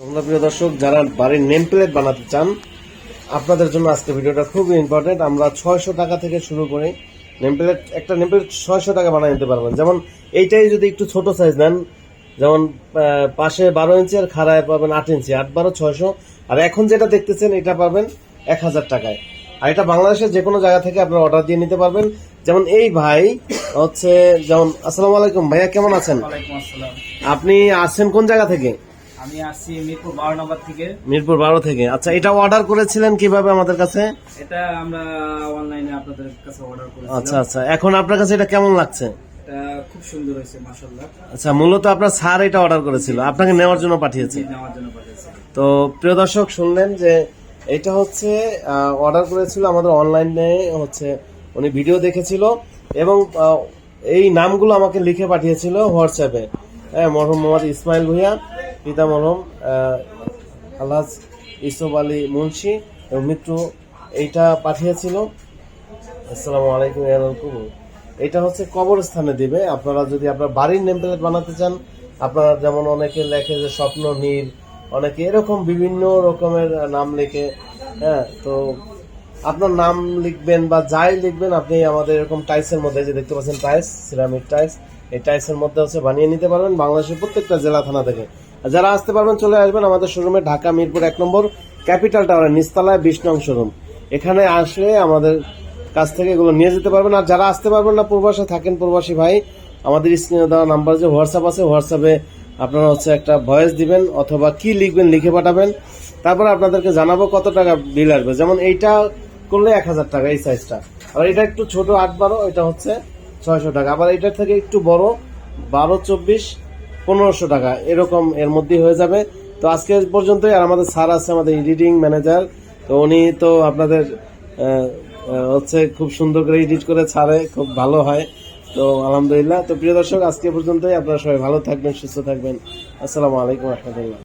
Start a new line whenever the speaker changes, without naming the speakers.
প্রিয় দর্শক যারা বাড়ির নেম প্লেট বানাতে চান আপনাদের জন্য আজকে ভিডিওটা খুবই ইম্পর্টেন্ট আমরা ছয়শো টাকা থেকে শুরু করে নেম প্লেট একটা নেম প্লেট ছয়শো টাকা বানিয়ে নিতে পারবেন যেমন এইটাই যদি একটু ছোট সাইজ নেন যেমন পাশে বারো ইঞ্চি আর খাড়ায় পাবেন আট ইঞ্চি আট বারো ছয়শো। আর এখন যেটা দেখতেছেন এটা পাবেন এক হাজার টাকায়। আর এটা বাংলাদেশের যে কোনো জায়গা থেকে আপনারা অর্ডার দিয়ে নিতে পারবেন। যেমন এই ভাই হচ্ছে যেমন আসসালামু আলাইকুম। ভাইয়া কেমন আছেন? আপনি আসছেন কোন জায়গা থেকে?
আমি আসছি মিরপুর বারো নম্বর থেকে।
মিরপুর বারো থেকে। আচ্ছা এটা অর্ডার করেছিলেন কীভাবে আমাদের কাছে?
এটা আমরা অনলাইনে আপনাদের কাছে অর্ডার
আচ্ছা
করেছিলাম।
আচ্ছা এখন আপনার কাছে এটা কেমন লাগছে?
খুব সুন্দর হয়েছে মাশাল্লাহ
আচ্ছা মূলত আপনার স্যার এটা অর্ডার করেছিল। আপনাকে নেওয়ার জন্য পাঠিয়েছে।
নেওয়ার জন্য পাঠিয়েছি।
তো প্রিয় দর্শক শুনলেন যে এটা হচ্ছে অর্ডার করেছিল আমাদের অনলাইনে হচ্ছে উনি ভিডিও দেখেছিল এবং এই নামগুলো আমাকে লিখে পাঠিয়েছিল হোয়াটসঅ্যাপে হ্যাঁ মোহাম্মদ ইসমাইল ভুইয়া। পিতা মরহম আহ, আলহাজ আলী মুন্সি এবং মিত্র এইটা পাঠিয়েছিল। আসসালামু আলাইকুম ইয়ারকুম এটা হচ্ছে কবরস্থানে দিবে। আপনারা যদি আপনার বাড়ির নেম প্লেট বানাতে চান আপনারা যেমন অনেকে লেখে যে স্বপ্ন নীল অনেকে এরকম বিভিন্ন রকমের নাম লেখে হ্যাঁ তো আপনার নাম লিখবেন বা যাই লিখবেন আপনি আমাদের এরকম টাইলসের মধ্যে যে দেখতে পাচ্ছেন টাইলস সিরামিক টাইলস এই টাইলসের মধ্যে হচ্ছে বানিয়ে নিতে পারবেন বাংলাদেশের প্রত্যেকটা জেলা থানা থেকে। যারা আসতে পারবেন, চলে আসবেন আমাদের শোরুমে ঢাকা মিরপুর এক নম্বর ক্যাপিটাল টাওয়ার নিচতলায় বিশ নং শোরুম এখানে আসলে আমাদের কাছ থেকে এগুলো নিয়ে যেতে পারবেন। আর যারা আসতে পারবেন না, প্রবাসে থাকেন প্রবাসী ভাই, আমাদের স্ক্রিনে দেওয়া নাম্বার যে হোয়াটসঅ্যাপ আছে হোয়াটসঅ্যাপে আপনারা হচ্ছে একটা ভয়েস দিবেন অথবা কি লিখবেন, লিখে পাঠাবেন। তারপরে আপনাদেরকে জানাব কত টাকা বিল আসবে। যেমন এইটা করলে এক হাজার টাকা এই সাইজটা আবার এটা একটু ছোট, আট বারো, এটা হচ্ছে ছয়শো টাকা। আবার এটার থেকে একটু বড়, বারো, চব্বিশ পনেরোশো টাকা। এরকম এর মধ্যেই হয়ে যাবে। তো আজকে পর্যন্তই। আর আমাদের স্যার আছে, আমাদের এডিটিং ম্যানেজার তো উনি তো আপনাদের হচ্ছে খুব সুন্দর করে এডিট করে ছাড়ে, খুব ভালো হয়। তো আলহামদুলিল্লাহ। তো প্রিয় দর্শক, আজকে পর্যন্তই। আপনারা সবাই ভালো থাকবেন, সুস্থ থাকবেন। আসসালামু আলাইকুম রহমতুল্লাহ।